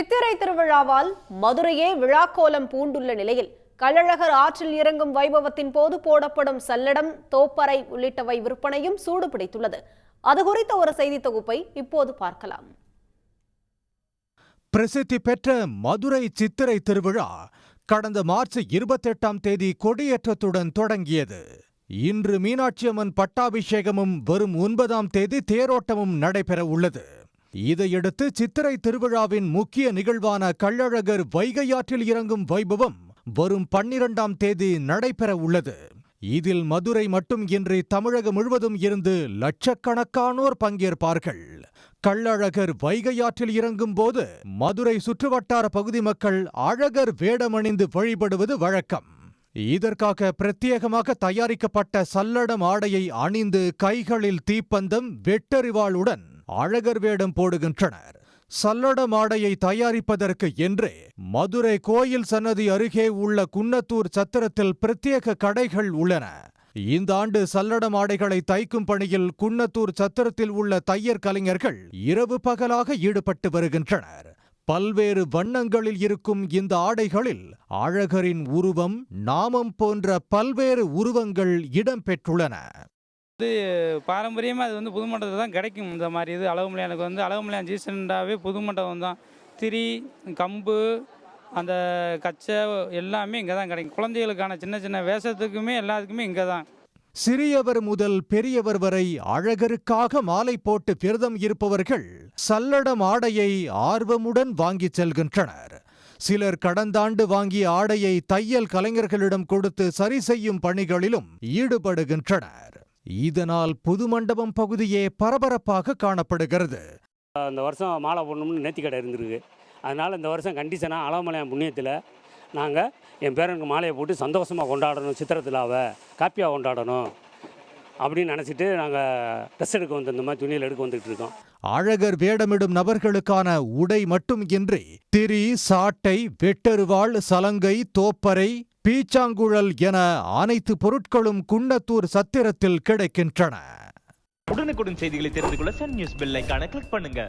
சித்திரை திருவிழாவால் மதுரையே விழாக்கோலம் பூண்டுள்ள நிலையில் கள்ளழகர் ஆற்றில் இறங்கும் வைபவத்தின் போது போடப்படும் சல்லடம் தோப்பறை உள்ளிட்டவை விற்பனையும் சூடு பிடித்துள்ளது அது குறித்த ஒரு செய்தி தொகுப்பை இப்போது பார்க்கலாம். பிரசித்தி பெற்ற மதுரை சித்திரை திருவிழா கடந்த மார்ச் இருபத்தெட்டாம் தேதி கொடியேற்றத்துடன் தொடங்கியது. இன்று மீனாட்சியம்மன் பட்டாபிஷேகமும் வரும் ஒன்பதாம் தேதி தேரோட்டமும் நடைபெற உள்ளது. இதையடுத்து சித்திரை திருவிழாவின் முக்கிய நிகழ்வான கள்ளழகர் வைகையாற்றில் இறங்கும் வைபவம் வரும் பன்னிரண்டாம் தேதி நடைபெற உள்ளது. இதில் மதுரை மட்டும் இன்றி தமிழகம் முழுவதும் இருந்து லட்சக்கணக்கானோர் பங்கேற்பார்கள். கள்ளழகர் வைகையாற்றில் இறங்கும் போது மதுரை சுற்றுவட்டார பகுதி மக்கள் அழகர் வேடமணிந்து வழிபடுவது வழக்கம். இதற்காக பிரத்யேகமாக தயாரிக்கப்பட்ட சல்லடம் ஆடையை அணிந்து கைகளில் தீப்பந்தம் வெட்டறிவாளுடன் அழகர் வேடம் போடுகின்றனர். சல்லட மாடையை தயாரிப்பதற்கு என்றே மதுரை கோயில் சன்னதி அருகே உள்ள குன்னத்தூர் சத்திரத்தில் பிரத்யேக கடைகள் உள்ளன. இந்த ஆண்டு சல்லட மாடைகளை தைக்கும் பணியில் குன்னத்தூர் சத்திரத்தில் உள்ள தையர் கலைஞர்கள் இரவு பகலாக ஈடுபட்டு வருகின்றனர். பல்வேறு வண்ணங்களில் இருக்கும் இந்த ஆடைகளில் அழகரின் உருவம் நாமம் போன்ற பல்வேறு உருவங்கள் இடம்பெற்றுள்ளன பாரம்பரியமாக அது வந்து புதுமண்டத்தில் தான் கிடைக்கும். இந்த மாதிரி இது அழகுமலை வந்து அழகுமலையான் ஜீசன்டாவே புது மண்டபம் தான். திரி கம்பு அந்த கச்சை எல்லாமே இங்கே தான் கிடைக்கும். குழந்தைகளுக்கான சின்ன சின்ன வேஷத்துக்குமே எல்லாத்துக்குமே இங்கே தான். சிறியவர் முதல் பெரியவர் வரை அழகருக்காக மாலை போட்டு விரதம் இருப்பவர்கள் சல்லடம் ஆடையை ஆர்வமுடன் வாங்கிச் செல்கின்றனர். சிலர் கடந்த ஆண்டு வாங்கிய ஆடையை தையல் கலைஞர்களிடம் கொடுத்து சரி செய்யும் பணிகளிலும் ஈடுபடுகின்றனர். இதனால் புது மண்டபம் பகுதியே பரபரப்பாக காணப்படுகிறது. இந்த வருஷம் மாலை போடணும்னு நேர்த்தி கடை இருந்திருக்கு. அதனால் இந்த வருஷம் கண்டிஷனாக அழகுமலையான் புண்ணியத்தில் நாங்கள் என் பேரனுக்கு மாலையை போட்டு சந்தோஷமாக கொண்டாடணும் சித்திரத்திலாவை காப்பியாக கொண்டாடணும் அப்படின்னு நினச்சிட்டு நாங்கள் ட்ரெஸ் எடுக்க வந்து இந்த மாதிரி துணியில் எடுக்க வந்துட்டு இருக்கோம். அழகர் வேடமிடும் நபர்களுக்கான உடை மட்டும் இன்றி திரி சாட்டை வெட்டருவாள் சலங்கை தோப்பறை பீச்சாங்குழல் என அனைத்து பொருட்களும் குன்னத்தூர் சத்திரத்தில் கிடைக்கின்றன. உடனுக்குடன் செய்திகளை தெரிந்து கொள்ள சன் நியூஸ் பெல் ஐகானை கிளிக் பண்ணுங்க.